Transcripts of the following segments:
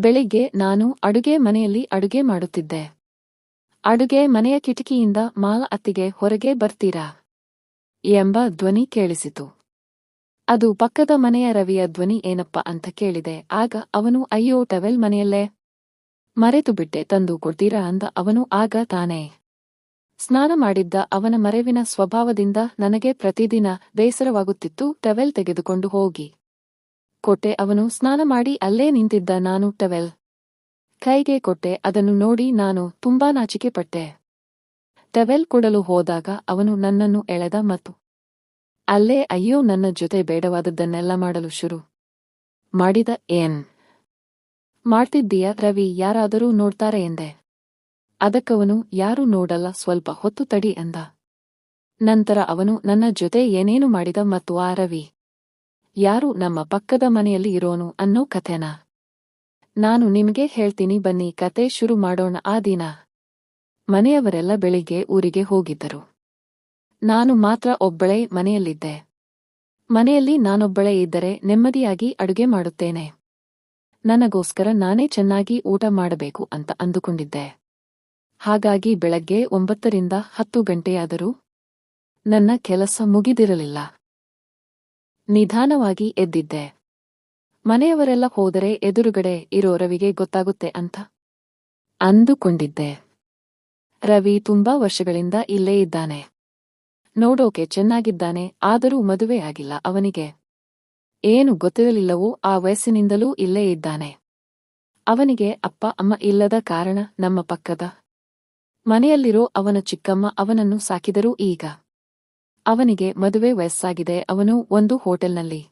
ಬೆಳಿಗ್ಗೆ ನಾನು ಅಡುಗೆ ಮನೆಯಲ್ಲಿ ಅಡುಗೆ ಮಾಡುತ್ತಿದ್ದೆ. ಅಡುಗೆ ಮನೆಯ ಕಿಟಕಿಯಿಂದ ಮಾಲ ಅತ್ತಿಗೆ ಹೊರಗೆ ಬರ್ತೀರಾ? ಎಂಬ ಧ್ವನಿ ಕೇಳಿಸಿತು. ಅದು ಪಕ್ಕದ ಮನೆಯ ರವಿಯ ಧ್ವನಿ ಏನಪ್ಪ ಅಂತ ಕೇಳಿದೆ. ಆಗ ಅವನು, ಅಯ್ಯೋ, ಟವೆಲ್ ಮನೆಯಲ್ಲೇ? ಮರೆತು ಬಿಟ್ಟೆ, ತಂದು ಕೊಡ್ತೀರಾ? ಅಂದ ಅವನು. ಆಗ ತಾನೇ. ಸ್ನಾನ ಮಾಡಿದ್ದ ಅವನ ಮರೆವಿನ ಸ್ವಭಾವದಿಂದ ನನಗೆ ಪ್ರತಿದಿನ ಬೇಸರವಾಗುತ್ತಿತ್ತು. ಟವೆಲ್ ತೆಗೆದುಕೊಂಡು ಹೋಗಿ. ಕೊಟ್ಟೆ ಅವನು, ಸ್ನಾನ ಮಾಡಿ, ಅಲ್ಲೇ ನಿಂತಿದ್ದ ನಾನು ಟವೆಲ್ ಕೈಗೆ ಕೊಟ್ಟೆ, ಅದನ್ನು ನೋಡಿ ನಾನು ತುಂಬಾ ನಾಚಿಕೆ ಪಟ್ಟೆ ಟವೆಲ್ ಕೊಡಲು ಹೋದಾಗ ಅವನು ನನ್ನನ್ನು ಎಳೆದ ಮತ್ತು, ಅಲ್ಲೇ ಅಯ್ಯೋ, ನನ್ನ ಜೊತೆ ಬೇಡವಾದದ್ದನ್ನೆಲ್ಲ ಮಾಡಲು ಶುರು ಮಾಡಿದ ಏನ್ ಮಾಡ್ತಿದ್ದೀಯ ರವಿ, ಯಾರಾದರೂ ನೋಡ್ತಾರೆ ಎಂದೆ. ಅದಕ್ಕವನು, ಯಾರೂ ನೋಡಲ್ಲ, ಸ್ವಲ್ಪ ಹೊತ್ತು ತಡಿ ಎಂದ ನಂತರ ಅವನು, ನನ್ನ ಜೊತೆ ಏನೇನು ಮಾಡಿದ ಮತ್ತು ಆ ರವಿ ಯಾರು ನಮ್ಮ ಪಕ್ಕದ ಮನೆಯಲ್ಲಿ ಇರೋನು ಅನ್ನೋ ಕಥೆನ? ನಾನು ನಿಮ್ಗೆ ಹೇಳ್ತೀನಿ ಬನ್ನಿ, ಕತೆ ಶುರು ಮಾಡೋಣ ಆ ದಿನ. ಮನೆಯವರೆಲ್ಲ ಬೆಳಿಗ್ಗೆ ಊರಿಗೆ ಹೋಗಿದ್ದರು. ನಾನು ಮಾತ್ರ ಒಬ್ಬಳೇ ಮನೆಯಲ್ಲಿದ್ದೆ. ಮನೆಯಲ್ಲಿ ನಾನೊಬ್ಬಳೇ ಇದ್ದರೆ ನೆಮ್ಮದಿಯಾಗಿ ಅಡುಗೆ ಮಾಡುತ್ತೇನೆ. ನನಗೋಸ್ಕರ ನಾನೇ ಚೆನ್ನಾಗಿ ಊಟ ಮಾಡಬೇಕು ಅಂತ ಅಂದುಕೊಂಡಿದ್ದೆ. ಹಾಗಾಗಿ ಬೆಳಗ್ಗೆ ಒಂಬತ್ತರಿಂದ ಹತ್ತು ಗಂಟೆಯಾದರೂ ನನ್ನ ಕೆಲಸ ಮುಗಿದಿರಲಿಲ್ಲ. ನಿಧಾನವಾಗಿ ಎದ್ದಿದ್ದೆ. ಮನೆಯವರೆಲ್ಲ ಹೋದರೆ ಎದುರುಗಡೆ ಇರೋ ರವಿಗೆ ಗೊತ್ತಾಗುತ್ತೆ ಅಂತ ಅಂದುಕೊಂಡಿದ್ದೆ. ರವಿ ತುಂಬಾ ವರ್ಷಗಳಿಂದ ಇಲ್ಲೇ ಇದ್ದಾನೆ. ನೋಡೋಕೆ ಚೆನ್ನಾಗಿದ್ದಾನೆ, ಆದರೂ ಮದುವೆ ಆಗಿಲ್ಲ. ಅವನಿಗೆ ಏನು ಗೊತ್ತಿರಲಿಲ್ಲವೋ ಆ ವಯಸ್ಸಿನಿಂದಲೂ ಇಲ್ಲೇ ಇದ್ದಾನೆ. ಅವನಿಗೆ ಅಪ್ಪ, ಅಮ್ಮ ಇಲ್ಲದ ಕಾರಣ ನಮ್ಮ ಪಕ್ಕದ ಮನೆಯಲ್ಲಿರೋ ಅವನ ಚಿಕ್ಕಮ್ಮ ಅವನನ್ನು ಸಾಕಿದರೂ ಈಗ. ಅವನಿಗೆ ಮದುವೆ ವಯಸ್ಸಾಗಿದೆ, ಅವನು ಒಂದು ಹೋಟೆಲ್ನಲ್ಲಿ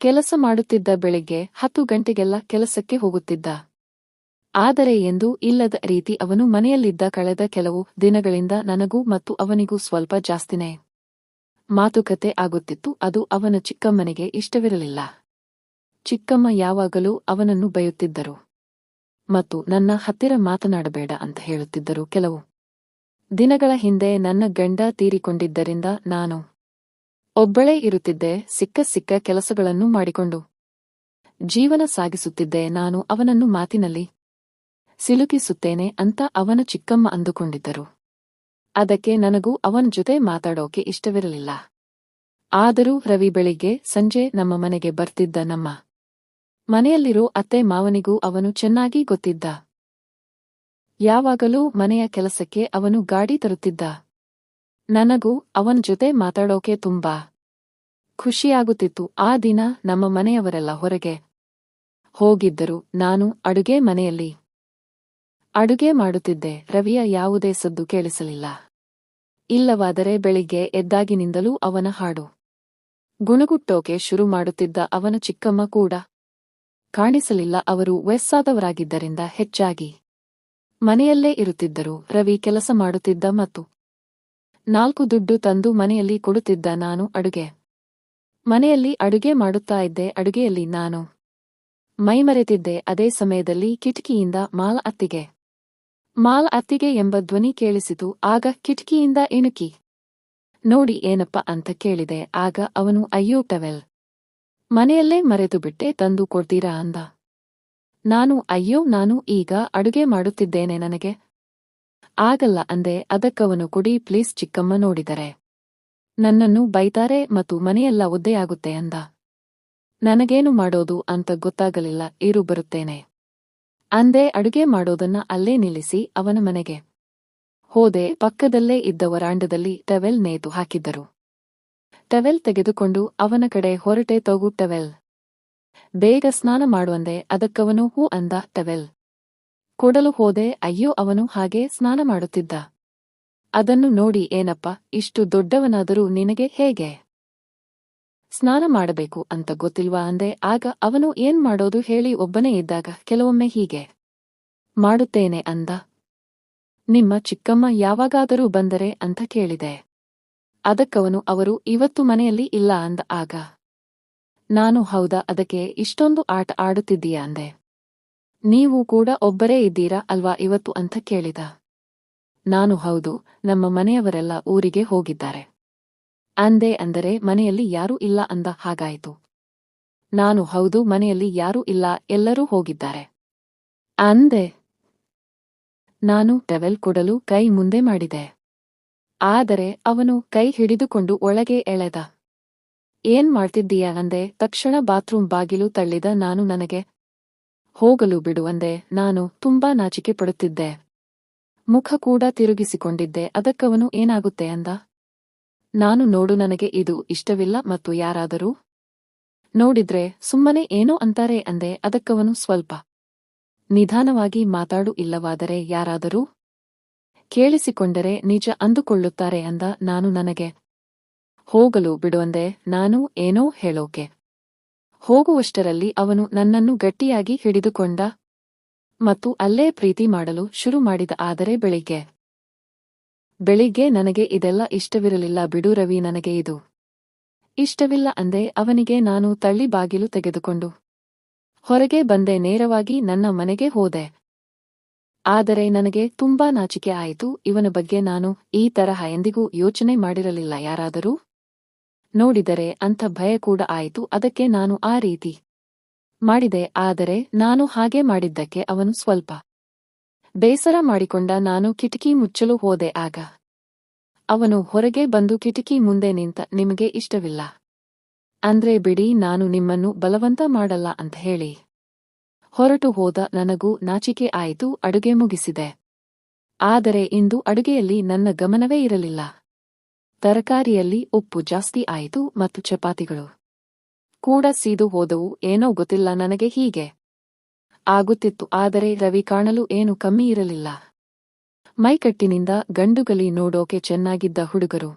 ಕೆಲಸ ಮಾಡುತ್ತಿದ್ದ ಬೆಳಿಗ್ಗೆ ಹತ್ತು ಗಂಟೆಗೆಲ್ಲ ಕೆಲಸಕ್ಕೆ ಹೋಗುತ್ತಿದ್ದ. ಆದರೆ ಎಂದು ಇಲ್ಲದ ರೀತಿ ಅವನು ಮನೆಯಲ್ಲಿದ್ದ ಕಳೆದ ಕೆಲವು ದಿನಗಳಿಂದ ನನಗೂ ಮತ್ತು ಅವನಿಗೂ ಸ್ವಲ್ಪ ಜಾಸ್ತಿನೇ ಮಾತುಕತೆ ಆಗುತ್ತಿತ್ತು, ಅದು ಅವನ ಚಿಕ್ಕಮ್ಮನಿಗೆ ಇಷ್ಟವಿರಲಿಲ್ಲ. ಚಿಕ್ಕಮ್ಮ ಯಾವಾಗಲೂ ಅವನನ್ನು ಬಯುತ್ತಿದ್ದರು ಮತ್ತು ನನ್ನ ಹತ್ತಿರ ಮಾತನಾಡಬೇಡ ಅಂತ ಹೇಳುತ್ತಿದ್ದರು ಕೆಲವು ದಿನಗಳ ಹಿಂದೆ ನನ್ನ ಗಂಡ ತೀರಿಕೊಂಡಿದ್ದರಿಂದ ನಾನು ಒಬ್ಬಳೇ ಇರುತ್ತಿದ್ದೆ, ಸಿಕ್ಕ ಸಿಕ್ಕ ಕೆಲಸಗಳನ್ನು ಮಾಡಿಕೊಂಡು ಜೀವನ ಸಾಗಿಸುತ್ತಿದ್ದೆ, ನಾನು ಅವನನ್ನು ಮಾತಿನಲ್ಲಿ ಸಿಲುಕಿಸುತ್ತೇನೆ ಅಂತ ಅವನ ಚಿಕ್ಕಮ್ಮ ಅಂದುಕೊಂಡಿದ್ದರು. ಅದಕ್ಕೆ ನನಗೂ ಅವನ ಜೊತೆ ಮಾತಾಡೋಕೆ ಇಷ್ಟವಿರಲಿಲ್ಲ. ಆದರೂ ರವಿ ಬೆಳಿಗ್ಗೆ ಸಂಜೆ ನಮ್ಮ ಮನೆಗೆ ಬರ್ತಿದ್ದ ನಮ್ಮ ಮನೆಯಲ್ಲಿರೋ ಅತ್ತೆ ಮಾವನಿಗೂ ಅವನು ಚೆನ್ನಾಗಿ ಗೊತ್ತಿದ್ದ. ಯಾವಾಗಲೂ ಮನೆಯ ಕೆಲಸಕ್ಕೆ ಅವನು ಗಾಡಿ ತರುತ್ತಿದ್ದ. ನನಗೂ ಅವನ ಜೊತೆ ಮಾತಾಡೋಕೆ ತುಂಬಾ ಖುಷಿಯಾಗುತ್ತಿತ್ತು. ಆ ದಿನ ನಮ್ಮ ಮನೆಯವರೆಲ್ಲ ಹೊರಗೆ ಹೋಗಿದ್ದರು. ನಾನು ಅಡುಗೆ ಮನೆಯಲ್ಲಿ ಅಡುಗೆ ಮಾಡುತ್ತಿದ್ದೆ. ರವಿಯ ಯಾವುದೇ ಸದ್ದು ಕೇಳಿಸಲಿಲ್ಲ. ಇಲ್ಲವಾದರೆ ಬೆಳಿಗ್ಗೆ ಎದ್ದಾಗಿನಿಂದಲೂ ಅವನ ಹಾಡು ಗುಣಗುಟ್ಟೋಕೆ ಶುರು ಮಾಡುತ್ತಿದ್ದ ಅವನ ಚಿಕ್ಕಮ್ಮ ಕೂಡ ಕಾಣಿಸಲಿಲ್ಲ. ಅವರು ವಯಸ್ಸಾದವರಾಗಿದ್ದರಿಂದ ಹೆಚ್ಚಾಗಿ ಮನೆಯಲ್ಲೇ ಇರುತ್ತಿದ್ದರು. ರವಿ ಕೆಲಸ ಮಾಡುತ್ತಿದ್ದ ಮತ್ತು ನಾಲ್ಕು ದುಡ್ಡು ತಂದು ಮನೆಯಲ್ಲಿ ಕೊಡುತ್ತಿದ್ದ ನಾನು ಅಡುಗೆ. ಮನೆಯಲ್ಲಿ ಅಡುಗೆ ಮಾಡುತ್ತಾ ಇದ್ದೆ, ಅಡುಗೆಯಲ್ಲಿ ನಾನು ಮೈಮರೆತಿದ್ದೆ ಅದೇ ಸಮಯದಲ್ಲಿ ಕಿಟಕಿಯಿಂದ ಮಾಲ್ ಅತ್ತಿಗೆ. ಮಾಲ್ ಅತ್ತಿಗೆ ಎಂಬ ಧ್ವನಿ ಕೇಳಿಸಿತು. ಆಗ ಕಿಟಕಿಯಿಂದ ಇಣುಕಿ. ನೋಡಿ ಏನಪ್ಪ ಅಂತ ಕೇಳಿದೆ. ಆಗ ಅವನು, ಅಯ್ಯೋ, ಟವೆಲ್. ಮನೆಯಲ್ಲೇ ಮರೆತು ಬಿಟ್ಟೆ ತಂದು ಕೊಡ್ತೀರಾ? ಅಂದ. ನಾನು, ಅಯ್ಯೋ, ನಾನು ಈಗ ಅಡುಗೆ ಮಾಡುತ್ತಿದ್ದೇನೆ ನನಗೆ. ಆಗಲ್ಲ ಅಂದೆ, ಅದಕ್ಕವನು ಕುಡಿ, ಪ್ಲೀಸ್ ಚಿಕ್ಕಮ್ಮ ನೋಡಿದರೆ. ನನ್ನನ್ನು ಬೈತಾರೆ ಮತ್ತು ಮನೆಯೆಲ್ಲ ಒದ್ದೆಯಾಗುತ್ತೆ ಅಂದ. ನನಗೇನು ಮಾಡೋದು ಅಂತ ಗೊತ್ತಾಗಲಿಲ್ಲ, ಇರು ಬರುತ್ತೇನೆ. ಅಂದೆ, ಅಡುಗೆ ಮಾಡೋದನ್ನ ಅಲ್ಲೇ ನಿಲ್ಲಿಸಿ ಅವನ ಮನೆಗೆ. ಹೋದೆ, ಪಕ್ಕದಲ್ಲೇ ಇದ್ದ ವರಾಂಡದಲ್ಲಿ ಟವೆಲ್ ನೇತು ಹಾಕಿದ್ದರು. ಟವೆಲ್ ತೆಗೆದುಕೊಂಡು ಅವನ ಕಡೆ ಹೊರಟೆ ತೋಗು, ಟವೆಲ್. ಬೇಗ ಸ್ನಾನ ಮಾಡುವಂದೆ ಅದಕ್ಕವನು ಹೂ ಅಂದ ಟವೆಲ್. ಕೊಡಲು ಹೋದೆ, ಅಯ್ಯೋ, ಅವನು ಹಾಗೆ ಸ್ನಾನ ಮಾಡುತ್ತಿದ್ದ. ಅದನ್ನು ನೋಡಿ, ಏನಪ್ಪ, ಇಷ್ಟು ದೊಡ್ಡವನಾದರೂ ನಿನಗೆ ಹೇಗೆ? ಸ್ನಾನ ಮಾಡಬೇಕು ಅಂತ ಗೊತ್ತಿಲ್ವಾ ಅಂದೆ, ಆಗ ಅವನು ಏನ್ ಮಾಡೋದು ಹೇಳಿ ಒಬ್ಬನೇ ಇದ್ದಾಗ ಕೆಲವೊಮ್ಮೆ ಹೀಗೆ. ಮಾಡುತ್ತೇನೆ ಅಂದ. ನಿಮ್ಮ ಚಿಕ್ಕಮ್ಮ ಯಾವಾಗಾದರೂ ಬಂದರೆ ಅಂತ ಕೇಳಿದೆ. ಅದಕ್ಕವನು, ಅವರು ಇವತ್ತು ಮನೆಯಲ್ಲಿ ಇಲ್ಲ ಅಂದ ಆಗ. ನಾನು ಹೌದಾ, ಅದಕ್ಕೆ ಇಷ್ಟೊಂದು ಆಟ ಆಡುತ್ತಿದ್ದೀಯಾ ಅಂದೆ. ನೀವು ಕೂಡ ಒಬ್ಬರೇ ಇದ್ದೀರಾ ಅಲ್ವಾ ಇವತ್ತು ಅಂತ ಕೇಳಿದ. ನಾನು ಹೌದು, ನಮ್ಮ ಮನೆಯವರೆಲ್ಲ ಊರಿಗೆ ಹೋಗಿದ್ದಾರೆ. ಅಂದೆ ಅಂದರೆ ಮನೆಯಲ್ಲಿ ಯಾರೂ ಇಲ್ಲ ಅಂದ ಹಾಗಾಯಿತು. ನಾನು ಹೌದು, ಮನೆಯಲ್ಲಿ ಯಾರೂ ಇಲ್ಲ, ಎಲ್ಲರೂ ಹೋಗಿದ್ದಾರೆ. ಅಂದೆ. ನಾನು ಟವೆಲ್ ಕೊಡಲು ಕೈ ಮುಂದೆ ಮಾಡಿದೆ. ಆದರೆ ಅವನು ಕೈ ಹಿಡಿದುಕೊಂಡು ಒಳಗೆ ಎಳೆದ. ಏನ್ ಮಾಡ್ತಿದ್ದೀಯ ಅಂದೆ. ತಕ್ಷಣ ಬಾತ್ರೂಮ್ ಬಾಗಿಲು ತಳ್ಳಿದ ನಾನು ನನಗೆ, ಹೋಗಲು ಬಿಡುವಂದೆ ನಾನು ತುಂಬಾ ನಾಚಿಕೆ ಪಡುತ್ತಿದ್ದೆ. ಮುಖ ಕೂಡ ತಿರುಗಿಸಿಕೊಂಡಿದ್ದೆ. ಅದಕ್ಕವನು ಏನಾಗುತ್ತೆ ಅಂದ. ನಾನು ನೋಡು ನನಗೆ ಇದು ಇಷ್ಟವಿಲ್ಲ ಮತ್ತು ಯಾರಾದರೂ ನೋಡಿದ್ರೆ ಸುಮ್ಮನೆ ಏನೋ ಅಂತಾರೆ ಅಂದೆ. ಅದಕ್ಕವನು ಸ್ವಲ್ಪ ನಿಧಾನವಾಗಿ ಮಾತಾಡು ಇಲ್ಲವಾದರೆ ಯಾರಾದರೂ ಕೇಳಿಸಿಕೊಂಡರೆ ನಿಜ ಅಂದುಕೊಳ್ಳುತ್ತಾರೆ ಅಂದ. ನಾನು ನನಗೆ ಹೋಗಲು ಬಿಡುವಂದೆ ನಾನು ಏನೋ ಹೇಳೋಕೆ. ಹೋಗುವಷ್ಟರಲ್ಲಿ ಅವನು ನನ್ನನ್ನು ಗಟ್ಟಿಯಾಗಿ ಹಿಡಿದುಕೊಂಡ ಮತ್ತು ಅಲ್ಲೇ ಪ್ರೀತಿ ಮಾಡಲು ಶುರು ಮಾಡಿದ ಆದರೆ ಬೆಳಿಗ್ಗೆ. ಬೆಳಿಗ್ಗೆ ನನಗೆ ಇದೆಲ್ಲ ಇಷ್ಟವಿರಲಿಲ್ಲ ಬಿಡು ರವಿ ನನಗೆ ಇದು ಇಷ್ಟವಿಲ್ಲ ಅಂದೆ ಅವನಿಗೆ ನಾನು ತಳ್ಳಿ ಬಾಗಿಲು ತೆಗೆದುಕೊಂಡು ಹೊರಗೆ ಬಂದೆ ನೇರವಾಗಿ ನನ್ನ ಮನೆಗೆ ಹೋದೆ. ಆದರೆ ನನಗೆ ತುಂಬಾ ನಾಚಿಕೆ ಆಯಿತು ಇವನ ಬಗ್ಗೆ ನಾನು ಈ ತರಹ ಎಂದಿಗೂ ಯೋಚನೆ ಮಾಡಿರಲಿಲ್ಲ ಯಾರಾದರೂ? ನೋಡಿದರೆ ಅಂಥ ಭಯ ಕೂಡ ಆಯಿತು, ಅದಕ್ಕೆ ನಾನು ಆ ರೀತಿ ಮಾಡಿದೆ, ಆದರೆ ನಾನು ಹಾಗೆ ಮಾಡಿದ್ದಕ್ಕೆ ಅವನು ಸ್ವಲ್ಪ ಬೇಸರ ಮಾಡಿಕೊಂಡ, ನಾನು ಕಿಟಕಿ ಮುಚ್ಚಲು ಹೋದೆ, ಆಗ ಅವನು ಹೊರಗೆ ಬಂದು ಕಿಟಕಿ ಮುಂದೆ ನಿಂತ, ನಿಮಗೆ ಇಷ್ಟವಿಲ್ಲ. ಅಂದ್ರೆ ಬಿಡಿ, ನಾನು ನಿಮ್ಮನ್ನು ಬಲವಂತ ಮಾಡಲ್ಲ, ಅಂತ ಹೇಳಿ. ಹೊರಟು ಹೋದ, ನನಗೂ ನಾಚಿಕೆ ಆಯಿತು, ಅಡುಗೆ ಮುಗಿಸಿದೆ. ಆದರೆ ಇಂದು ಅಡುಗೆಯಲ್ಲಿ ನನ್ನ ಗಮನವೇ ಇರಲಿಲ್ಲ. ತರಕಾರಿಯಲ್ಲಿ ಉಪ್ಪು ಜಾಸ್ತಿ ಆಯಿತು ಮತ್ತು ಚಪಾತಿಗಳು ಕೂಡ ಸೀದು ಹೋದವು. ಏನೋ ಗೊತ್ತಿಲ್ಲ ನನಗೆ ಹೀಗೆ ಆಗುತ್ತಿತ್ತು, ಆದರೆ ರವಿ ಕಾಣಲು ಏನು ಕಮ್ಮಿ ಇರಲಿಲ್ಲ. ಮೈಕಟ್ಟಿನಿಂದ ಗಂಡುಗಲಿ ನೋಡೋಕೆ ಚೆನ್ನಾಗಿದ್ದ ಹುಡುಗರು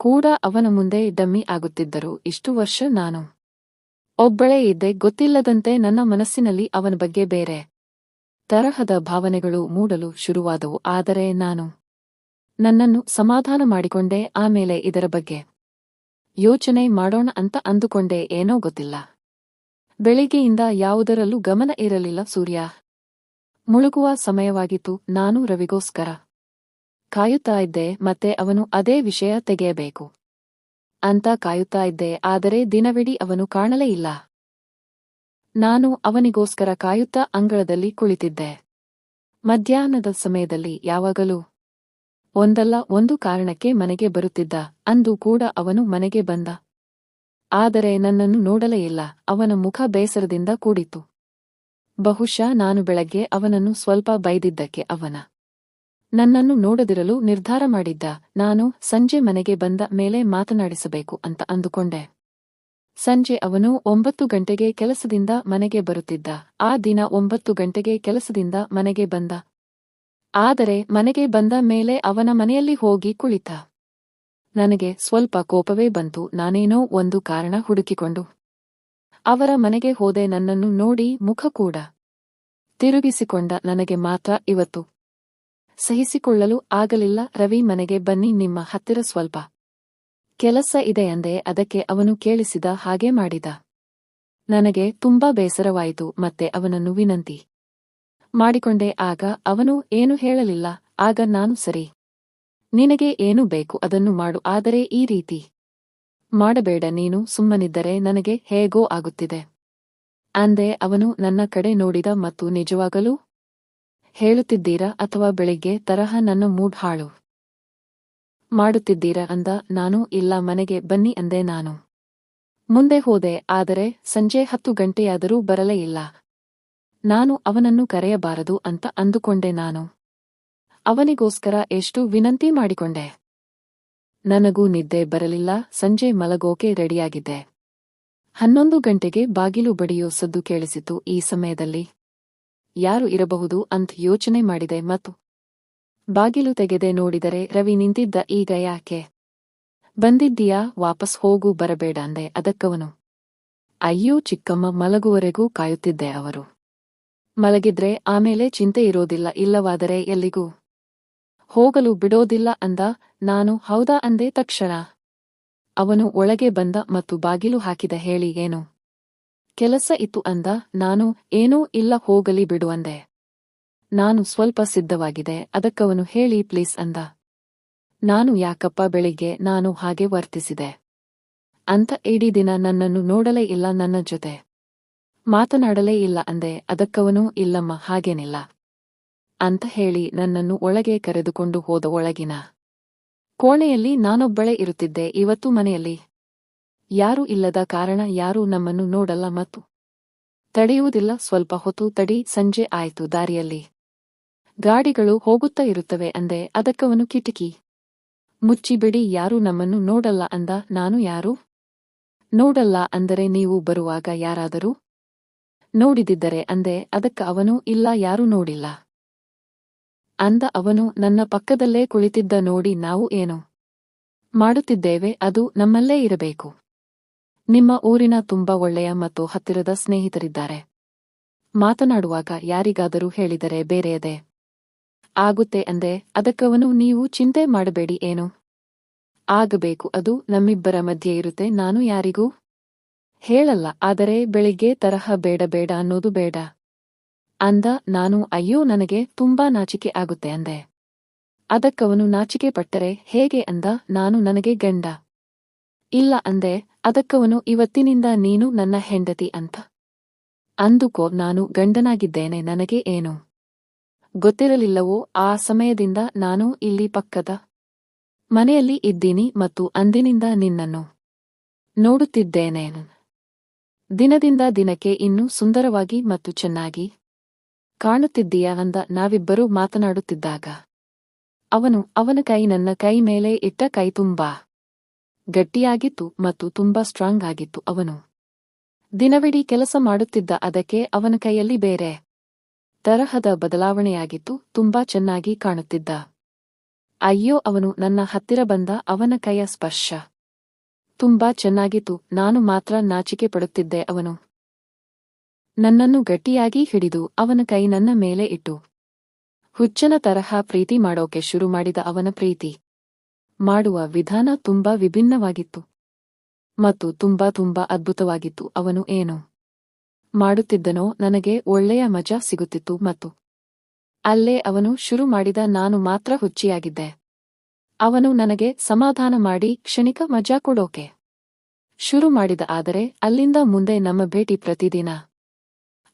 ಕೂಡ ಅವನ ಮುಂದೆ ಡಮ್ಮಿ ಆಗುತ್ತಿದ್ದರು. ಇಷ್ಟು ವರ್ಷ ನಾನು ಒಬ್ಬಳೇ ಇದ್ದೆ. ಗೊತ್ತಿಲ್ಲದಂತೆ ನನ್ನ ಮನಸ್ಸಿನಲ್ಲಿ ಅವನ ಬಗ್ಗೆ ಬೇರೆ ತರಹದ ಭಾವನೆಗಳು ಮೂಡಲು ಶುರುವಾದವು. ಆದರೆ ನಾನು ನನ್ನನ್ನು ಸಮಾಧಾನ ಮಾಡಿಕೊಂಡೆ ಆಮೇಲೆ ಇದರ ಬಗ್ಗೆ. ಯೋಚನೆ ಮಾಡೋಣ ಅಂತ ಅಂದುಕೊಂಡೆ ಏನೋ ಗೊತ್ತಿಲ್ಲ. ಬೆಳಿಗ್ಗೆಯಿಂದ ಯಾವುದರಲ್ಲೂ ಗಮನ ಇರಲಿಲ್ಲ ಸೂರ್ಯ. ಮುಳುಗುವ ಸಮಯವಾಗಿತ್ತು, ನಾನು ರವಿಗೋಸ್ಕರ. ಕಾಯುತ್ತಾ ಇದ್ದೆ, ಮತ್ತೆ ಅವನು ಅದೇ ವಿಷಯ ತೆಗೆಯಬೇಕು. ಅಂತ ಕಾಯುತ್ತಾ ಇದ್ದೆ, ಆದರೆ ದಿನವಿಡೀ ಅವನು ಕಾಣಲೇ ಇಲ್ಲ. ನಾನು ಅವನಿಗೋಸ್ಕರ ಕಾಯುತ್ತಾ ಅಂಗಳದಲ್ಲಿ ಕುಳಿತಿದ್ದೆ. ಮಧ್ಯಾಹ್ನದ ಸಮಯದಲ್ಲಿ ಯಾವಾಗಲೂ ಒಂದಲ್ಲ, ಒಂದು ಕಾರಣಕ್ಕೆ ಮನೆಗೆ ಬರುತ್ತಿದ್ದ, ಅಂದು ಕೂಡ ಅವನು ಮನೆಗೆ ಬಂದ. ಆದರೆ ನನ್ನನ್ನು ನೋಡಲೇ ಇಲ್ಲ, ಅವನ ಮುಖ ಬೇಸರದಿಂದ ಕೂಡಿತು ಬಹುಶಃ ನಾನು ಬೆಳಗ್ಗೆ ಅವನನ್ನು ಸ್ವಲ್ಪ ಬೈದಿದ್ದಕ್ಕೆ ಅವನ ನನ್ನನ್ನು ನೋಡದಿರಲು ನಿರ್ಧಾರ ಮಾಡಿದ್ದ, ನಾನು ಸಂಜೆ ಮನೆಗೆ ಬಂದ ಮೇಲೆ ಮಾತನಾಡಿಸಬೇಕು ಅಂತ ಅಂದುಕೊಂಡೆ. ಸಂಜೆ ಅವನು ಒಂಬತ್ತು ಗಂಟೆಗೆ ಕೆಲಸದಿಂದ ಮನೆಗೆ ಬರುತ್ತಿದ್ದ, ಆ ದಿನ ಒಂಬತ್ತು ಗಂಟೆಗೆ ಕೆಲಸದಿಂದ ಮನೆಗೆ ಬಂದ. ಆದರೆ ಮನೆಗೆ ಬಂದ ಮೇಲೆ ಅವನ ಮನೆಯಲ್ಲಿ ಹೋಗಿ ಕುಳಿತ. ನನಗೆ ಸ್ವಲ್ಪ ಕೋಪವೇ ಬಂತು, ನಾನೇನೋ ಒಂದು ಕಾರಣ ಹುಡುಕಿಕೊಂಡು. ಅವರ ಮನೆಗೆ ಹೋದೆ, ನನ್ನನ್ನು ನೋಡಿ ಮುಖ ಕೂಡ ತಿರುಗಿಸಿಕೊಂಡ, ನನಗೆ ಮಾತ್ರ ಇವತ್ತು ಸಹಿಸಿಕೊಳ್ಳಲು ಆಗಲಿಲ್ಲ. ರವಿ ಮನೆಗೆ ಬನ್ನಿ, ನಿಮ್ಮ ಹತ್ತಿರ ಸ್ವಲ್ಪ ಕೆಲಸ ಇದೆ ಅಂದೆ, ಅದಕ್ಕೆ ಅವನು ಕೇಳಿಸಿದ ಹಾಗೆ ಮಾಡಿದ. ನನಗೆ ತುಂಬಾ ಬೇಸರವಾಯಿತು, ಮತ್ತೆ ಅವನನ್ನು ವಿನಂತಿ ಮಾಡಿಕೊಂಡೆ, ಆಗ ಅವನು ಏನು ಹೇಳಲಿಲ್ಲ, ಆಗ ನಾನು ಸರಿ. ನಿನಗೆ ಏನು ಬೇಕು ಅದನ್ನು ಮಾಡು, ಆದರೆ ಈ ರೀತಿ. ಮಾಡಬೇಡ, ನೀನು ಸುಮ್ಮನಿದ್ದರೆ ನನಗೆ ಹೇಗೋ ಆಗುತ್ತಿದೆ. ಅಂದೆ, ಅವನು ನನ್ನ ಕಡೆ ನೋಡಿದ ಮತ್ತು ನಿಜವಾಗಲೂ ಹೇಳುತ್ತಿದ್ದೀರಾ ಅಥವಾ ಬೆಳಿಗ್ಗೆ ತರಹ ನನ್ನ ಮೂಡ್ ಹಾಳು ಮಾಡುತ್ತಿದ್ದೀರಾ ಅಂದ, ನಾನು ಇಲ್ಲ, ಮನೆಗೆ ಬನ್ನಿ ಅಂದೆ ನಾನು. ಮುಂದೆ ಹೋದೆ, ಆದರೆ ಸಂಜೆ ಹತ್ತು ಗಂಟೆಯಾದರೂ ಬರಲೇ ಇಲ್ಲ. ನಾನು ಅವನನ್ನು ಕರೆಯಬಾರದು ಅಂತ ಅಂದುಕೊಂಡೆ ನಾನು. ಅವನಿಗೋಸ್ಕರ ಎಷ್ಟು ವಿನಂತಿ ಮಾಡಿಕೊಂಡೆ. ನನಗೂ ನಿದ್ದೆ ಬರಲಿಲ್ಲ, ಸಂಜೆ ಮಲಗೋಕೆ ರೆಡಿಯಾಗಿದ್ದೆ. ಹನ್ನೊಂದು ಗಂಟೆಗೆ ಬಾಗಿಲು ಬಡಿಯೋ ಸದ್ದು ಕೇಳಿಸಿತು ಈ ಸಮಯದಲ್ಲಿ. ಯಾರು ಇರಬಹುದು ಅಂತ ಯೋಚನೆ ಮಾಡಿದೆ ಮತ್ತು ಬಾಗಿಲು ತೆಗೆದೆ ನೋಡಿದರೆ ರವಿ ನಿಂತಿದ್ದ ಈಗ ಯಾಕೆ? ಬಂದಿದ್ದೀಯಾ, ವಾಪಸ್ ಹೋಗು, ಬರಬೇಡ ಅಂದೆ ಅದಕ್ಕವನು. ಅಯ್ಯೋ ಚಿಕ್ಕಮ್ಮ ಮಲಗುವರೆಗೂ ಕಾಯುತ್ತಿದ್ದೆ ಅವರು. ಮಲಗಿದ್ರೆ ಆಮೇಲೆ ಚಿಂತೆ ಇರೋದಿಲ್ಲ, ಇಲ್ಲವಾದರೆ ಎಲ್ಲಿಗೂ? ಹೋಗಲು ಬಿಡೋದಿಲ್ಲ ಅಂದ, ನಾನು ಹೌದಾ ಅಂದೆ ತಕ್ಷಣ. ಅವನು ಒಳಗೆ ಬಂದ ಮತ್ತು ಬಾಗಿಲು ಹಾಕಿದ ಹೇಳಿ, ಏನು? ಕೆಲಸ ಇತ್ತು ಅಂದ, ನಾನು ಏನೂ ಇಲ್ಲ, ಹೋಗಲಿ ಬಿಡು ಅಂದೆ. ನಾನು ಸ್ವಲ್ಪ ಸಿದ್ಧವಾಗಿದೆ, ಅದಕ್ಕವನು ಹೇಳಿ, ಪ್ಲೀಸ್ ಅಂದ. ನಾನು ಯಾಕಪ್ಪ ಬೆಳಿಗ್ಗೆ ನಾನು ಹಾಗೆ ವರ್ತಿಸಿದೆ? ಅಂತ ಇಡೀ ದಿನ ನನ್ನನ್ನು ನೋಡಲೇ ಇಲ್ಲ ನನ್ನ ಜೊತೆ. ಮಾತನಾಡಲೇ ಇಲ್ಲ ಅಂದೆ, ಅದಕ್ಕವನು ಇಲ್ಲಮ್ಮ, ಹಾಗೇನಿಲ್ಲ. ಅಂತ ಹೇಳಿ ನನ್ನನ್ನು ಒಳಗೆ ಕರೆದುಕೊಂಡು ಹೋದ ಒಳಗಿನ. ಕೋಣೆಯಲ್ಲಿ ನಾನೊಬ್ಬಳೇ ಇರುತ್ತಿದ್ದೆ, ಇವತ್ತು ಮನೆಯಲ್ಲಿ. ಯಾರೂ ಇಲ್ಲದ ಕಾರಣ ಯಾರೂ ನಮ್ಮನ್ನು ನೋಡಲ್ಲ, ಮತ್ತು ತಡೆಯುವುದಿಲ್ಲ, ಸ್ವಲ್ಪ ಹೊತ್ತು ತಡಿ, ಸಂಜೆ ಆಯಿತು ದಾರಿಯಲ್ಲಿ. ಗಾಡಿಗಳು ಹೋಗುತ್ತಾ ಇರುತ್ತವೆ ಅಂದೆ, ಅದಕ್ಕವನು ಕಿಟಕಿ. ಮುಚ್ಚಿಬಿಡಿ, ಯಾರೂ ನಮ್ಮನ್ನು ನೋಡಲ್ಲ ಅಂದ, ನಾನು ಯಾರು? ನೋಡಲ್ಲ ಅಂದರೆ ನೀವು ಬರುವಾಗ ಯಾರಾದರೂ? ನೋಡಿದಿದ್ದರೆ ಅಂದೆ, ಅದಕ್ಕ ಅವನು ಇಲ್ಲ, ಯಾರೂ ನೋಡಿಲ್ಲ. ಅಂದ ಅವನು, ನನ್ನ ಪಕ್ಕದಲ್ಲೇ ಕುಳಿತಿದ್ದ ನೋಡಿ ನಾವು ಏನು ಮಾಡುತ್ತಿದ್ದೇವೆ, ಅದು ನಮ್ಮಲ್ಲೇ ಇರಬೇಕು. ನಿಮ್ಮ ಊರಿನ ತುಂಬಾ ಒಳ್ಳೆಯ ಮತ್ತು ಹತ್ತಿರದ ಸ್ನೇಹಿತರಿದ್ದಾರೆ. ಮಾತನಾಡುವಾಗ ಯಾರಿಗಾದರೂ ಹೇಳಿದರೆ ಬೇರೆಯದೇ? ಆಗುತ್ತೆ ಅಂದೆ, ಅದಕ್ಕವನು, ನೀವು ಚಿಂತೆ ಮಾಡಬೇಡಿ, ಏನು? ಆಗಬೇಕು, ಅದು ನಮ್ಮಿಬ್ಬರ ಮಧ್ಯೆ ಇರುತ್ತೆ, ನಾನು ಯಾರಿಗೂ ಹೇಳಲ್ಲ, ಆದರೆ ಬೆಳಿಗ್ಗೆ ತರಹ ಬೇಡ ಬೇಡ ಅನ್ನೋದು ಬೇಡ. ಅಂದ, ನಾನು, ಅಯ್ಯೋ, ನನಗೆ ತುಂಬಾ ನಾಚಿಕೆ ಆಗುತ್ತೆ ಅಂದೆ. ಅದಕ್ಕವನು ನಾಚಿಕೆ ಪಟ್ಟರೆ ಹೇಗೆ ಅಂದ, ನಾನು ನನಗೆ ಗಂಡ. ಇಲ್ಲ ಅಂದೆ, ಅದಕ್ಕವನು ಇವತ್ತಿನಿಂದ ನೀನು ನನ್ನ ಹೆಂಡತಿ ಅಂತ. ಅಂದುಕೋ ನಾನು ಗಂಡನಾಗಿದ್ದೇನೆ, ನನಗೆ ಏನು? ಗೊತ್ತಿರಲಿಲ್ಲವೋ, ಆ ಸಮಯದಿಂದ ನಾನು ಇಲ್ಲಿ ಪಕ್ಕದ ಮನೆಯಲ್ಲಿ ಇದ್ದೀನಿ ಮತ್ತು ಅಂದಿನಿಂದ ನಿನ್ನನ್ನು ನೋಡುತ್ತಿದ್ದೇನೆ. ದಿನದಿಂದ ದಿನಕ್ಕೆ ಇನ್ನೂ ಸುಂದರವಾಗಿ ಮತ್ತು ಚೆನ್ನಾಗಿ ಕಾಣುತ್ತಿದ್ದೀಯ ಅಂದ ನಾವಿಬ್ಬರೂ ಮಾತನಾಡುತ್ತಿದ್ದಾಗ. ಅವನು, ಅವನ ಕೈ ನನ್ನ ಕೈ ಮೇಲೆ ಇಟ್ಟ ಕೈ ತುಂಬಾ ಗಟ್ಟಿಯಾಗಿತ್ತು ಮತ್ತು ತುಂಬಾ ಸ್ಟ್ರಾಂಗ್ ಆಗಿತ್ತು ಅವನು. ದಿನವಿಡೀ ಕೆಲಸ ಮಾಡುತ್ತಿದ್ದ ಅದಕ್ಕೆ ಅವನ ಕೈಯಲ್ಲಿ ಬೇರೆ ತರಹದ ಬದಲಾವಣೆಯಾಗಿತ್ತು, ತುಂಬಾ ಚೆನ್ನಾಗಿ ಕಾಣುತ್ತಿದ್ದ. ಅಯ್ಯೋ, ಅವನು ನನ್ನ ಹತ್ತಿರ ಬಂದ ಅವನ ಕೈಯ ಸ್ಪರ್ಶ. ತುಂಬಾ ಚೆನ್ನಾಗಿತ್ತು, ನಾನು ಮಾತ್ರ ನಾಚಿಕೆ ಪಡುತ್ತಿದ್ದೆ ಅವನು. ನನ್ನನ್ನು ಗಟ್ಟಿಯಾಗಿ ಹಿಡಿದು ಅವನ ಕೈ ನನ್ನ ಮೇಲೆ ಇಟ್ಟು. ಹುಚ್ಚನ ತರಹ ಪ್ರೀತಿ ಮಾಡೋಕೆ ಶುರು ಮಾಡಿದ ಅವನ ಪ್ರೀತಿ. ಮಾಡುವ ವಿಧಾನ ತುಂಬಾ ವಿಭಿನ್ನವಾಗಿತ್ತು. ಮತ್ತು ತುಂಬಾ ತುಂಬಾ ಅದ್ಭುತವಾಗಿತ್ತು ಅವನು ಏನು. ಮಾಡುತ್ತಿದ್ದನೋ ನನಗೆ ಒಳ್ಳೆಯ ಮಜಾ ಸಿಗುತ್ತಿತ್ತು ಮತ್ತು. ಅಲ್ಲೇ ಅವನು ಶುರು ಮಾಡಿದ ನಾನು ಮಾತ್ರ ಹುಚ್ಚಿಯಾಗಿದ್ದೆ. ಅವನು ನನಗೆ ಸಮಾಧಾನ ಮಾಡಿ ಕ್ಷಣಿಕ ಮಜಾ ಕೊಡೋಕೆ. ಶುರು ಮಾಡಿದ ಆದರೆ ಅಲ್ಲಿಂದ ಮುಂದೆ ನಮ್ಮ ಭೇಟಿ ಪ್ರತಿದಿನ.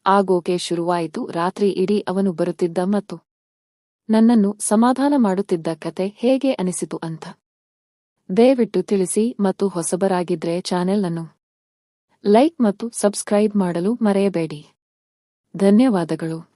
ಆಗೋಕೆ ಶುರುವಾಯಿತು, ರಾತ್ರಿ ಇಡೀ ಅವನು ಬರುತ್ತಿದ್ದ ಮತ್ತು ನನ್ನನ್ನು ಸಮಾಧಾನ ಮಾಡುತ್ತಿದ್ದ ಕತೆ ಹೇಗೆ ಅನಿಸಿತು ಅಂತ. ದಯವಿಟ್ಟು ತಿಳಿಸಿ ಮತ್ತು ಹೊಸಬರಾಗಿದ್ರೆ ಚಾನೆಲ್ ಅನ್ನು ಲೈಕ್ ಮತ್ತು ಸಬ್ಸ್ಕ್ರೈಬ್ ಮಾಡಲು ಮರೆಯಬೇಡಿ. ಧನ್ಯವಾದಗಳು.